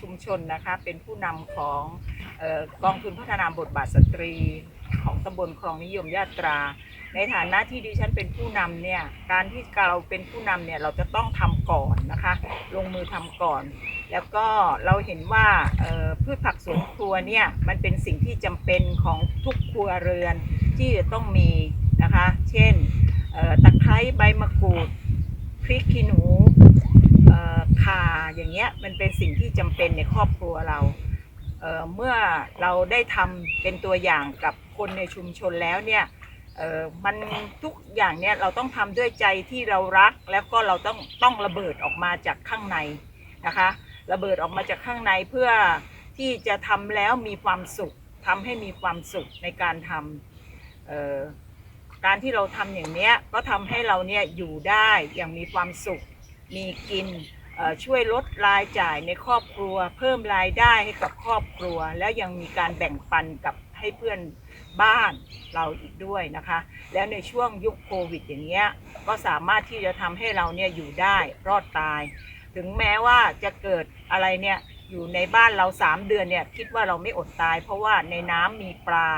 ชุมชนนะคะเป็นผู้นำของกองทุนพัฒนาบทบาทสตรีของตำบลคลองนิยมยาตรา ในฐานะที่ดิฉันเป็นผู้นำเนี่ยการที่เราเป็นผู้นำเนี่ยเราจะต้องทำก่อนนะคะลงมือทำก่อน แล้วก็เราเห็นว่าพืชผักสวนครัวเนี่ยมันเป็นสิ่งที่จำเป็นของทุกครัวเรือนที่จะต้องมีนะคะ เช่นตะไคร้ใบมะกรูดพริกขี้หนู อย่างเงี้ยมันเป็นสิ่งที่จำเป็นในครอบครัวเราเเมื่อเราได้ทำเป็นตัวอย่างกับคนในชุมชนแล้วเนี่ยมันทุกอย่างเนี่ยเราต้องทำด้วยใจที่เรารัก แล้วก็เราต้องต้องระเบิดออกมาจากข้างในนะคะ ระเบิดออกมาจากข้างในเพื่อที่จะทำแล้วมีความสุขทำให้มีความสุขในการทำการที่เราทำอย่างเนี้ยก็ทำให้เราเนี่ยอยู่ได้อย่างมีความสุข มีกิน ช่วยลดรายจ่ายในครอบครัว เพิ่มรายได้ให้กับครอบครัว แล้วยังมีการแบ่งปันกับให้เพื่อนบ้านเราอีกด้วยนะคะ แล้วในช่วงยุคโควิดอย่างเงี้ยก็สามารถที่จะทำให้เราเนี่ยอยู่ได้รอดตาย ถึงแม้ว่าจะเกิดอะไรเนี่ยอยู่ในบ้านเราสามเดือนเนี่ยคิดว่าเราไม่อดตาย เพราะว่าในน้ำมีปลา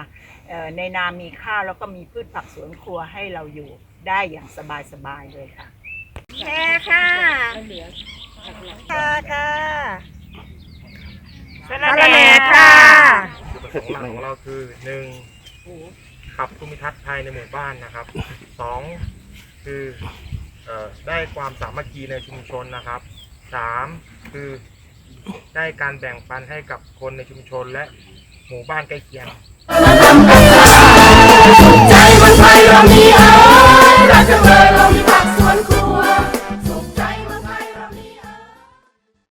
เอ่อในนามีข้าวแล้วก็มีพืชผักสวนครัวให้เราอยู่ได้อย่างสบายๆเลยค่ะ แช่ค่ะ ค่ะค่ะสสาระแหน่ค่ะจุดประสงค์หลักของเราคือหนึ่งปรับภูมิทัศน์ภายในหมู่บ้านนะครับสองคือเอ่อได้ความสามัคคีในชุมชนนะครับสามคือได้การแบ่งปันให้กับคนในชุมชนและหมู่บ้านใกล้เคียงใจ